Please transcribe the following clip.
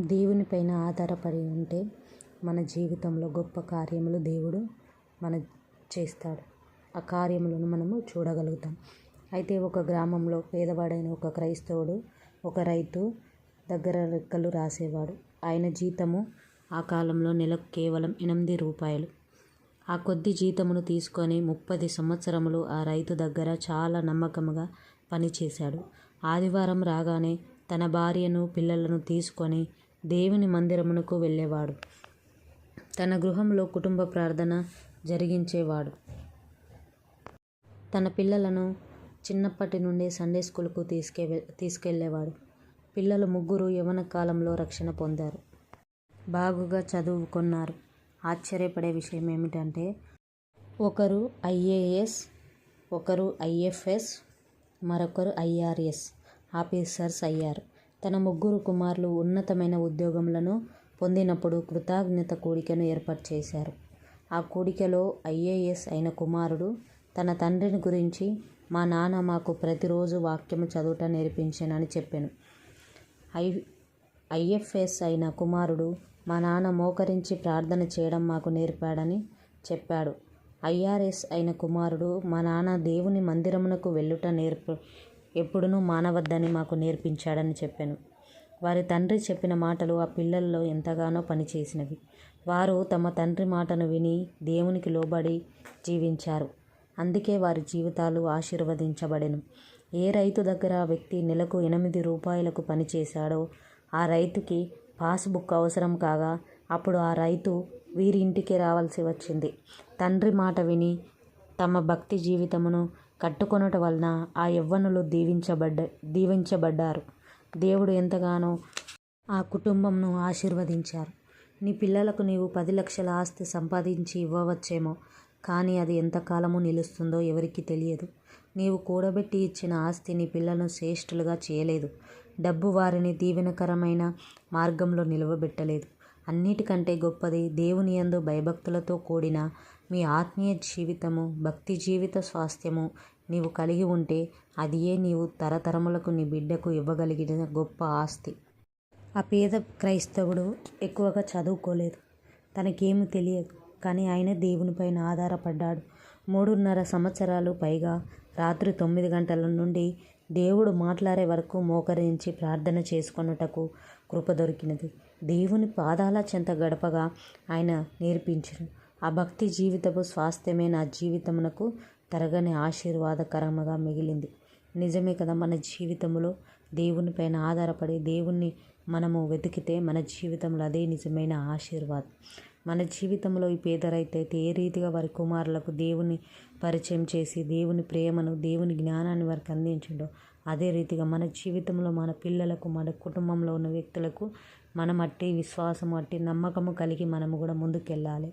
దేవునిపైన ఆధారపడి ఉంటే మన జీవితంలో గొప్ప కార్యములు దేవుడు మన చేస్తాడు. ఆ కార్యములను మనము చూడగలుగుతాం. అయితే ఒక గ్రామంలో పేదవాడైన ఒక క్రైస్తవుడు ఒక రైతు దగ్గర రెక్కలు రాసేవాడు. ఆయన జీతము ఆ కాలంలో నెలకు కేవలం ఎనిమిది రూపాయలు. ఆ కొద్ది జీతమును తీసుకొని ముప్పది సంవత్సరములు ఆ రైతు దగ్గర చాలా నమ్మకముగా పనిచేశాడు. ఆదివారం రాగానే తన భార్యను పిల్లలను తీసుకొని దేవుని మందిరమునకు వెళ్ళేవాడు. తన గృహంలో కుటుంబ ప్రార్థన జరిగించేవాడు. తన పిల్లలను చిన్నప్పటి నుండి సండే స్కూల్కు తీసుకె తీసుకెళ్ళేవాడు. పిల్లలు ముగ్గురు యవన కాలంలో రక్షణ పొందారు. బాగుగా చదువుకున్నారు. ఆశ్చర్యపడే విషయం ఏమిటంటే ఒకరు ఐఏఎస్ ఒకరు ఐఎఫ్ఎస్ మరొకరు ఐఆర్ఎస్ ఆఫీసర్స్ అయ్యారు. తన ముగ్గురు కుమారులు ఉన్నతమైన ఉద్యోగములను పొందినప్పుడు కృతజ్ఞత కూడికను ఏర్పాటు చేశారు ఆ కూడికలో ఐఏఎస్ అయిన కుమారుడు తన తండ్రిని గురించి మా నాన్న మాకు ప్రతిరోజు వాక్యము చదువుట నేర్పించానని చెప్పాను. ఐ ఐఎఫ్ఎస్ అయిన కుమారుడు మా నాన్న మోకరించి ప్రార్థన చేయడం మాకు నేర్పాడని చెప్పాడు. ఐఆర్ఎస్ అయిన కుమారుడు మా నాన్న దేవుని మందిరమునకు వెళ్ళుట నేర్పు ఎప్పుడునూ మానవద్దని మాకు నేర్పించాడని చెప్పాను. వారి తండ్రి చెప్పిన మాటలు ఆ పిల్లల్లో ఎంతగానో పనిచేసినవి వారు తమ తండ్రి మాటను విని దేవునికి లోబడి జీవించారు. అందుకే వారి జీవితాలు ఆశీర్వదించబడెను. ఏ రైతు దగ్గర ఆ వ్యక్తి నెలకు ఎనిమిది రూపాయలకు పనిచేశాడో ఆ రైతుకి పాస్బుక్ అవసరం కాగా అప్పుడు ఆ రైతు వీరి ఇంటికి రావాల్సి వచ్చింది. తండ్రి మాట విని తమ భక్తి జీవితమును కట్టుకొనుట వలన ఆ యవ్వనులు దీవించబడ్డ దీవించబడ్డారు. దేవుడు ఎంతగానో ఆ కుటుంబంను ఆశీర్వదించారు. నీ పిల్లలకు నీవు పది లక్షల ఆస్తి సంపాదించి ఇవ్వవచ్చేమో కానీ అది ఎంతకాలము నిలుస్తుందో ఎవరికీ తెలియదు. నీవు కూడబెట్టి ఇచ్చిన ఆస్తి నీ పిల్లలను శ్రేష్ఠులుగా చేయలేదు. డబ్బు వారిని దీవెనకరమైన మార్గంలో నిలవబెట్టలేదు. అన్నిటికంటే గొప్పది దేవుని యందు భయభక్తులతో కూడిన మీ ఆత్మీయ జీవితము భక్తి జీవిత స్వాస్థ్యము నీవు కలిగి ఉంటే అదియే నీవు తరతరములకు నీ బిడ్డకు ఇవ్వగలిగిన గొప్ప ఆస్తి. ఆ పేద క్రైస్తవుడు ఎక్కువగా చదువుకోలేదు. తనకేమి తెలియదు. కానీ ఆయన దేవునిపైన ఆధారపడ్డాడు. మూడున్నర సంవత్సరాలు పైగా రాత్రి తొమ్మిది గంటల నుండి దేవుడు మాట్లాడే వరకు మోకరించి ప్రార్థన చేసుకొనుటకు కృప దొరికినది. దేవుని పాదాల చెంత గడపగా ఆయన నేర్పించను. ఆ భక్తి జీవితపు స్వాస్థ్యమే నా జీవితమునకు తరగని ఆశీర్వాదకరముగా మిగిలింది. నిజమే కదా మన జీవితంలో దేవునిపైన ఆధారపడి దేవుణ్ణి మనము వెతికితే మన జీవితంలో అదే నిజమైన ఆశీర్వాదం. మన జీవితంలో ఈ పేదరైతే ఏ రీతిగా వారి కుమారులకు దేవుని పరిచయం చేసి దేవుని ప్రేమను దేవుని జ్ఞానాన్ని వారికి అందించడో అదే రీతిగా మన జీవితంలో మన పిల్లలకు మన కుటుంబంలో ఉన్న వ్యక్తులకు మనం అట్టి విశ్వాసం అట్టి నమ్మకము కలిగి మనము కూడా ముందుకెళ్ళాలి.